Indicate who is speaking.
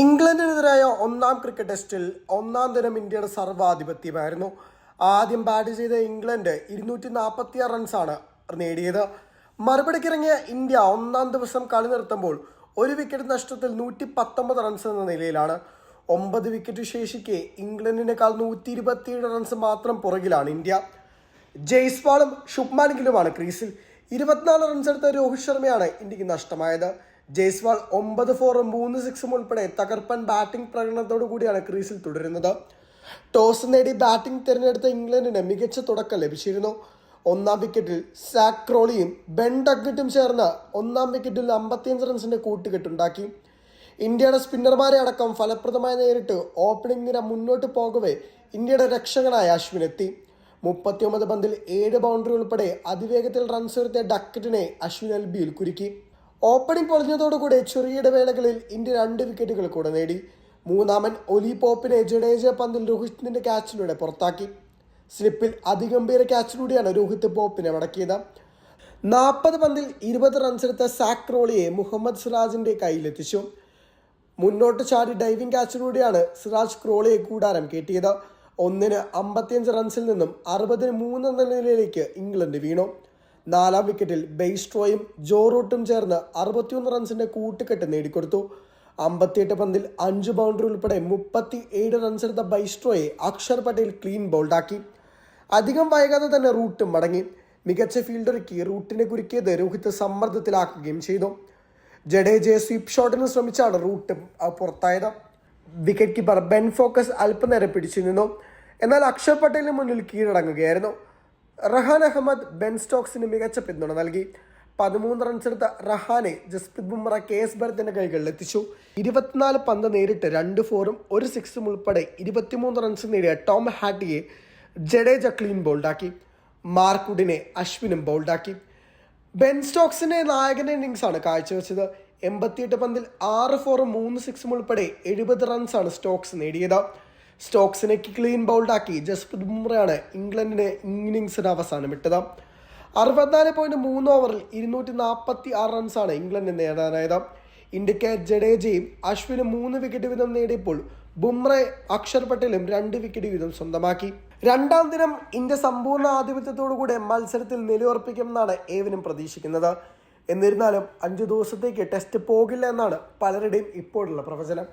Speaker 1: ഇംഗ്ലണ്ടിനെതിരായ ഒന്നാം ക്രിക്കറ്റ് ടെസ്റ്റിൽ ഒന്നാം ദിനം ഇന്ത്യയുടെ സർവാധിപത്യമായിരുന്നു. ആദ്യം ബാറ്റ് ചെയ്ത ഇംഗ്ലണ്ട് ഇരുന്നൂറ്റി നാൽപ്പത്തി ആറ് റൺസാണ് നേടിയത്. മറുപടിക്കിറങ്ങിയ ഇന്ത്യ ഒന്നാം ദിവസം കളി നിർത്തുമ്പോൾ ഒരു വിക്കറ്റ് നഷ്ടത്തിൽ നൂറ്റി പത്തൊമ്പത് റൺസ് എന്ന നിലയിലാണ്. ഒമ്പത് വിക്കറ്റ് ശേഷിക്കെ ഇംഗ്ലണ്ടിനേക്കാൾ നൂറ്റി ഇരുപത്തിയേഴ് റൺസ് മാത്രം പുറകിലാണ് ഇന്ത്യ. ജയ്സ്വാളും ശുഭ്മാൻ ഗിലുമാണ് ക്രീസിൽ. ഇരുപത്തിനാല് റൺസ് എടുത്ത രോഹിത് ശർമ്മയാണ് ഇന്ത്യയ്ക്ക് നഷ്ടമായത്. ജയ്സ്വാൾ ഒമ്പത് ഫോറും മൂന്ന് സിക്സും ഉൾപ്പെടെ തകർപ്പൻ ബാറ്റിംഗ് പ്രകടനത്തോടു കൂടിയാണ് ക്രീസിൽ തുടരുന്നത്. ടോസ് നേടി ബാറ്റിംഗ് തിരഞ്ഞെടുത്ത ഇംഗ്ലണ്ടിന് മികച്ച തുടക്കം ലഭിച്ചിരുന്നു. ഒന്നാം വിക്കറ്റിൽ സാക് ക്രോളിയും ബെൻ ഡഗ്നറ്റും ചേർന്ന് ഒന്നാം വിക്കറ്റിൽ അമ്പത്തിയഞ്ച് റൺസിന്റെ കൂട്ടുകെട്ടുണ്ടാക്കി. ഇന്ത്യയുടെ സ്പിന്നർമാരെ അടക്കം ഫലപ്രദമായി നേരിട്ട് ഓപ്പണിംഗ് നിര മുന്നോട്ട് പോകവേ ഇന്ത്യയുടെ രക്ഷകനായ അശ്വിൻ എത്തി. മുപ്പത്തിയൊമ്പത് പന്തിൽ ഏഴ് ബൗണ്ടറി ഉൾപ്പെടെ അതിവേഗത്തിൽ റൺസ് ഉയർത്തിയ ഡക്കറ്റിനെ അശ്വിൻ എൽ ബിയിൽ കുരുക്കി. ഓപ്പണിംഗ് പൊളിഞ്ഞതോടുകൂടി ചെറിയ ഇടവേളകളിൽ ഇന്ത്യ രണ്ട് വിക്കറ്റുകൾ കൂടെ നേടി. മൂന്നാമൻ ഒലി പോപ്പിനെ ജഡേജ പന്തിൽ രോഹിത്തിന്റെ ക്യാച്ചിലൂടെ പുറത്താക്കി. സ്ലിപ്പിൽ അതിഗംഭീര ക്യാച്ചിലൂടെയാണ് രോഹിത് പോപ്പിനെ മടക്കിയത്. നാൽപ്പത് പന്തിൽ ഇരുപത് റൺസ് എടുത്ത സാക് റോളിയെ മുഹമ്മദ് സിറാജിന്റെ കയ്യിലെത്തിച്ചു. മുന്നോട്ട് ചാടി ഡൈവിംഗ് ക്യാച്ചിലൂടെയാണ് സിറാജ് ക്രോളിയെ കൂടാരം കേട്ടിയത് ഒന്നിന് അമ്പത്തിയഞ്ച് റൺസിൽ നിന്നും അറുപതിന് മൂന്ന് എന്ന നിലയിലേക്ക് ഇംഗ്ലണ്ട് വീണു. നാലാം വിക്കറ്റിൽ ബെയ്സ്ട്രോയും ജോറൂട്ടും ചേർന്ന് അറുപത്തിയൊന്ന് റൺസിന്റെ കൂട്ടുകെട്ട് നേടിക്കൊടുത്തു. അമ്പത്തിയെട്ട് പന്തിൽ അഞ്ച് ബൗണ്ടറി ഉൾപ്പെടെ മുപ്പത്തി ഏഴ് റൺസ് എടുത്ത ബൈസ്ട്രോയെ അക്ഷർ പട്ടേൽ ക്ലീൻ ബോൾഡാക്കി. അധികം വൈകാതെ തന്നെ റൂട്ടും മടങ്ങി. മികച്ച ഫീൽഡർക്ക് റൂട്ടിനെ കുരുക്കിയത് രോഹിത് സമ്മർദ്ദത്തിലാക്കുകയും ചെയ്തു. ജഡേജയെ സ്വീപ്പ് ഷോട്ടിന് ശ്രമിച്ചാണ് റൂട്ട് പുറത്തായത്. വിക്കറ്റ് കീപ്പർ ബെൻ ഫോക്കസ് അല്പനേരം പിടിച്ചു നിന്നു. എന്നാൽ അക്ഷർ പട്ടേലിന് മുന്നിൽ കീഴടങ്ങുകയായിരുന്നു. റഹാൻ അഹമ്മദ് ബെൻ സ്റ്റോക്സിന് മികച്ച പിന്തുണ നൽകി. പതിമൂന്ന് റൺസെടുത്ത റഹാനെ ജസ്പ്രീത് ബുംറ കെ എസ് ഭരത്തിന്റെ കൈകളിൽ എത്തിച്ചു. ഇരുപത്തിനാല് പന്ത് നേരിട്ട് രണ്ട് ഫോറും ഒരു സിക്സും ഉൾപ്പെടെ ഇരുപത്തിമൂന്ന് റൺസ് നേടിയ ടോം ഹാറ്റിയെ ജഡേജ ക്ലീൻ ബോൾഡാക്കി. മാർക്കുഡിനെ അശ്വിനും ബോൾഡാക്കി. ബെൻ സ്റ്റോക്സിന്റെ നായകന്റെ ഇന്നിങ്സാണ് കാഴ്ചവെച്ചത്. എൺപത്തിയെട്ട് പന്തിൽ ആറ് ഫോറും മൂന്ന് സിക്സും ഉൾപ്പെടെ എഴുപത് റൺസാണ് സ്റ്റോക്സ് നേടിയത്. സ്റ്റോക്സിനെ ക്ലീൻ ബൗൾഡാക്കി ജസ്പ്രീത് ബുംറയാണ് ഇംഗ്ലണ്ടിനെ ഇന്നിങ്സിന് അവസാനം ഇട്ടത്. അറുപത്തിനാല് പോയിന്റ് മൂന്ന് ഓവറിൽ ഇരുന്നൂറ്റി നാൽപ്പത്തി ആറ് റൺസാണ് ഇംഗ്ലണ്ടിന് നേടാനായത് ഇന്ത്യയ്ക്ക് ജഡേജയും അശ്വിന് മൂന്ന് വിക്കറ്റ് വീതം നേടിയപ്പോൾ ബുംറെ അക്ഷർ പട്ടേലും രണ്ട് വിക്കറ്റ് വീതം സ്വന്തമാക്കി. രണ്ടാം ദിനം ഇന്ത്യ സമ്പൂർണ ആധിപത്യത്തോടുകൂടെ മത്സരത്തിൽ നിലയുറപ്പിക്കുമെന്നാണ് ഏവനും പ്രതീക്ഷിക്കുന്നത്. എന്നിരുന്നാലും അഞ്ച് ദിവസത്തേക്ക് ടെസ്റ്റ് പോകില്ല എന്നാണ് പലരുടെയും ഇപ്പോഴുള്ള പ്രവചനം.